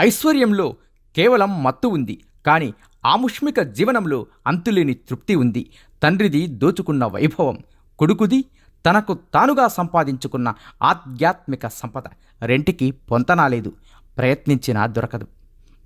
ఐశ్వర్యంలో కేవలం మత్తు ఉంది కానీ ఆముష్మిక జీవనంలో అంతులేని తృప్తి ఉంది. తండ్రిది దోచుకున్న వైభవం కొడుకుది తనకు తానుగా సంపాదించుకున్న ఆధ్యాత్మిక సంపద. రెంటికి పొంతనాలేదు ప్రయత్నించినా దొరకదు.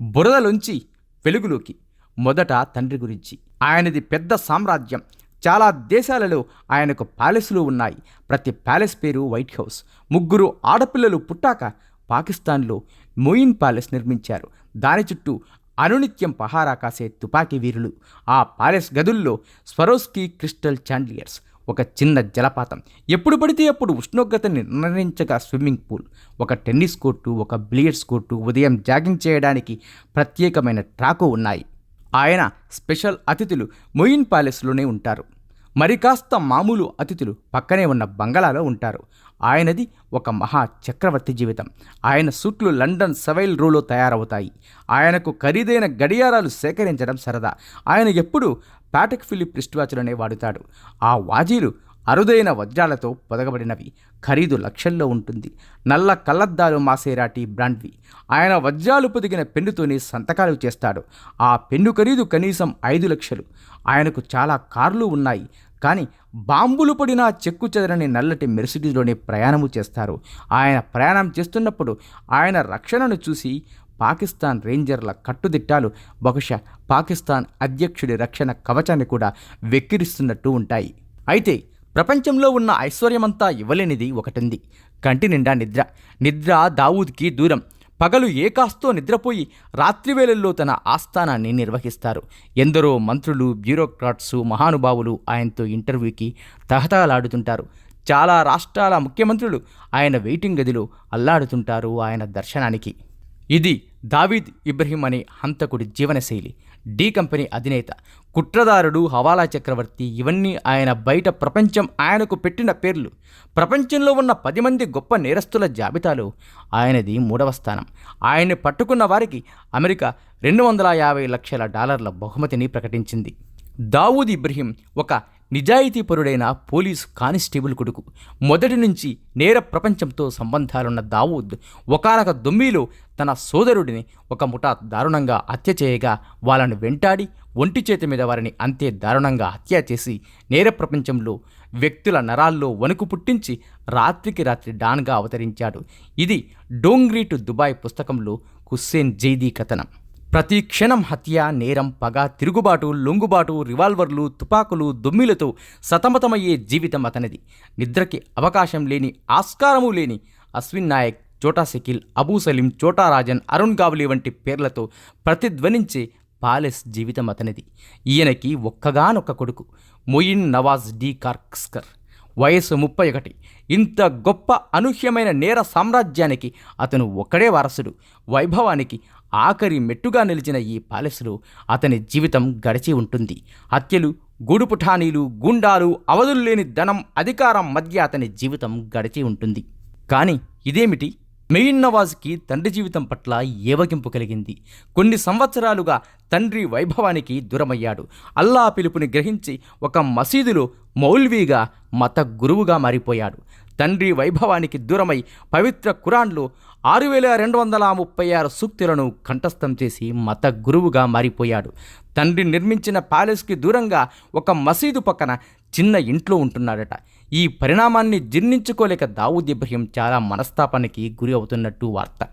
బురదలోంచి వెలుగులోకి మొదట తండ్రి గురించి. ఆయనది పెద్ద సామ్రాజ్యం. చాలా దేశాలలో ఆయనకు ప్యాలెస్లు ఉన్నాయి. ప్రతి ప్యాలెస్ పేరు వైట్ హౌస్. ముగ్గురు ఆడపిల్లలు పుట్టాక పాకిస్తాన్లో మొయిన్ ప్యాలెస్ నిర్మించారు. దాని చుట్టూ అనునిత్యం పహారా కాసే తుపాకీ వీరులు. ఆ ప్యాలెస్ గదుల్లో స్వరోస్కీ క్రిస్టల్ చాండ్లియర్స్ ఒక చిన్న జలపాతం. ఎప్పుడు పడితే అప్పుడు ఉష్ణోగ్రతని నిర్ణయించగా స్విమ్మింగ్ పూల్ ఒక టెన్నిస్ కోర్టు ఒక బిలియర్డ్స్ కోర్టు ఉదయం జాగింగ్ చేయడానికి ప్రత్యేకమైన ట్రాకు ఉన్నాయి. ఆయన స్పెషల్ అతిథులు మొయిన్ ప్యాలెస్లోనే ఉంటారు. మరి కాస్త మామూలు అతిథులు పక్కనే ఉన్న బంగళాలో ఉంటారు. ఆయనది ఒక మహా చక్రవర్తి జీవితం. ఆయన సూట్లు లండన్ సవైల్ రోలో తయారవుతాయి. ఆయనకు ఖరీదైన గడియారాలు సేకరించడం సరదా. ఆయన ఎప్పుడూ పాటక్ ఫిలిప్ రిస్ట్ వాచ్లనే వాడుతాడు. ఆ వాజీలు అరుదైన వజ్రాలతో పొదగబడినవి. ఖరీదు లక్షల్లో ఉంటుంది. నల్ల కళ్ళద్దాలు మాసేరాటి బ్రాండ్వి. ఆయన వజ్రాలు పొదిగిన పెన్నుతోనే సంతకాలు చేస్తాడు. ఆ పెన్ను ఖరీదు కనీసం ఐదు లక్షలు. ఆయనకు చాలా కార్లు ఉన్నాయి. కానీ బాంబులు పడిన చెక్కు చెదరని నల్లటి మెర్సిడీస్లోనే ప్రయాణము చేస్తారు. ఆయన ప్రయాణం చేస్తున్నప్పుడు ఆయన రక్షణను చూసి పాకిస్తాన్ రేంజర్ల కట్టుదిట్టాలు బహుశా పాకిస్తాన్ అధ్యక్షుడి రక్షణ కవచాన్ని కూడా వెక్కిరిస్తున్నట్టు ఉంటాయి. అయితే ప్రపంచంలో ఉన్న ఐశ్వర్యమంతా ఇవ్వలేనిది ఒకటింది. కంటి నిండా నిద్ర. నిద్ర దావూద్కి దూరం. పగలు ఏకాస్తో నిద్రపోయి రాత్రివేళల్లో తన ఆస్థానాన్ని నిర్వహిస్తారు. ఎందరో మంత్రులు బ్యూరోక్రాట్సు మహానుభావులు ఆయనతో ఇంటర్వ్యూకి తహతహలాడుతుంటారు. చాలా రాష్ట్రాల ముఖ్యమంత్రులు ఆయన వెయిటింగ్ గదిలో అల్లాడుతుంటారు ఆయన దర్శనానికి. ఇది దావీద్ ఇబ్రహీం అనే హంతకుడి జీవనశైలి. డి కంపెనీ అధినేత కుట్రదారుడు హవాలా చక్రవర్తి ఇవన్నీ ఆయన బయట ప్రపంచం ఆయనకు పెట్టిన పేర్లు. ప్రపంచంలో ఉన్న పది మంది గొప్ప నేరస్తుల జాబితాలో ఆయనది మూడవ స్థానం. ఆయన్ని పట్టుకున్న వారికి అమెరికా రెండు వందల యాభై లక్షల డాలర్ల బహుమతిని ప్రకటించింది. దావూద్ ఇబ్రహీం ఒక నిజాయితీపరుడైన పోలీసు కానిస్టేబుల్ కొడుకు. మొదటి నుంచి నేర ప్రపంచంతో సంబంధాలున్న దావూద్ ఒకనొక దొమ్మిలో తన సోదరుడిని ఒక ముఠా దారుణంగా హత్య చేయగా వాళ్ళను వెంటాడి ఒంటి చేతి మీద వారిని అంతే దారుణంగా హత్య చేసి నేర ప్రపంచంలో వ్యక్తుల నరాల్లో వణుకు పుట్టించి రాత్రికి రాత్రి డాన్గా అవతరించాడు. ఇది డోంగ్రీ టు దుబాయ్ పుస్తకంలో హుస్సేన్ జైదీ కథనం. ప్రతి క్షణం హత్య నేరం పగ తిరుగుబాటు లొంగుబాటు రివాల్వర్లు తుపాకులు దొమ్మిలతో సతమతమయ్యే జీవితం అతనిది. నిద్రకి అవకాశం లేని ఆస్కారము లేని అశ్విన్ నాయక్ చోటా సెకిల్ అబూ సలీం చోటా రాజన్ అరుణ్ గావ్లీ వంటి పేర్లతో ప్రతిధ్వనించే పాలెస్ జీవితం అతనిది. ఈయనకి ఒక్కగానొక్క కొడుకు మొయిన్ నవాజ్ డి కార్క్స్కర్. వయసు ముప్పై ఒకటి. ఇంత గొప్ప అనూహ్యమైన నేర సామ్రాజ్యానికి అతను ఒక్కడే వారసుడు. వైభవానికి ఆఖరి మెట్టుగా నిలిచిన ఈ ప్యాలెస్లో అతని జీవితం గడిచి ఉంటుంది. హత్యలు గూడుపుఠానీలు గుండాలు అవధులు లేని ధనం అధికారం మధ్య అతని జీవితం గడిచి ఉంటుంది. కానీ ఇదేమిటి? మెయిన్ నవాజ్కి తండ్రి జీవితం పట్ల ఏవగింపు కలిగింది. కొన్ని సంవత్సరాలుగా తండ్రి వైభవానికి దూరమయ్యాడు. అల్లా పిలుపుని గ్రహించి ఒక మసీదులో మౌల్వీగా మత గురువుగా మారిపోయాడు. తండ్రి వైభవానికి దూరమై పవిత్ర ఖురాన్లో ఆరు వేల రెండు వందల ముప్పై ఆరు సూక్తులను కంఠస్థం చేసి మత గురువుగా మారిపోయాడు. తండ్రి నిర్మించిన ప్యాలెస్కి దూరంగా ఒక మసీదు పక్కన చిన్న ఇంట్లో ఉంటున్నాడట. ఈ పరిణామాన్ని జీర్ణించుకోలేక దావూద్ ఇబ్రహీం చాలా మనస్తాపానికి గురి అవుతున్నట్టు వార్త.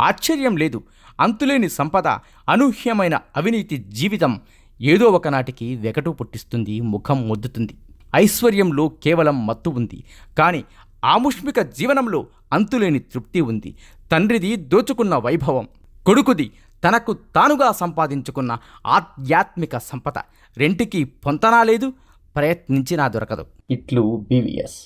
ఆశ్చర్యం లేదు. అంతులేని సంపద అనూహ్యమైన అవినీతి జీవితం ఏదో ఒకనాటికి వెకటు పుట్టిస్తుంది ముఖం ముద్దుతుంది. ఐశ్వర్యంలో కేవలం మత్తు ఉంది. కానీ ఆముష్మిక జీవనంలో అంతులేని తృప్తి ఉంది. తండ్రిది దోచుకున్న వైభవం. కొడుకుది తనకు తానుగా సంపాదించుకున్న ఆధ్యాత్మిక సంపద. రెంటికి పొంతనా లేదు ప్రయత్నించినా దొరకదు. ఇట్లు బీవీఎస్.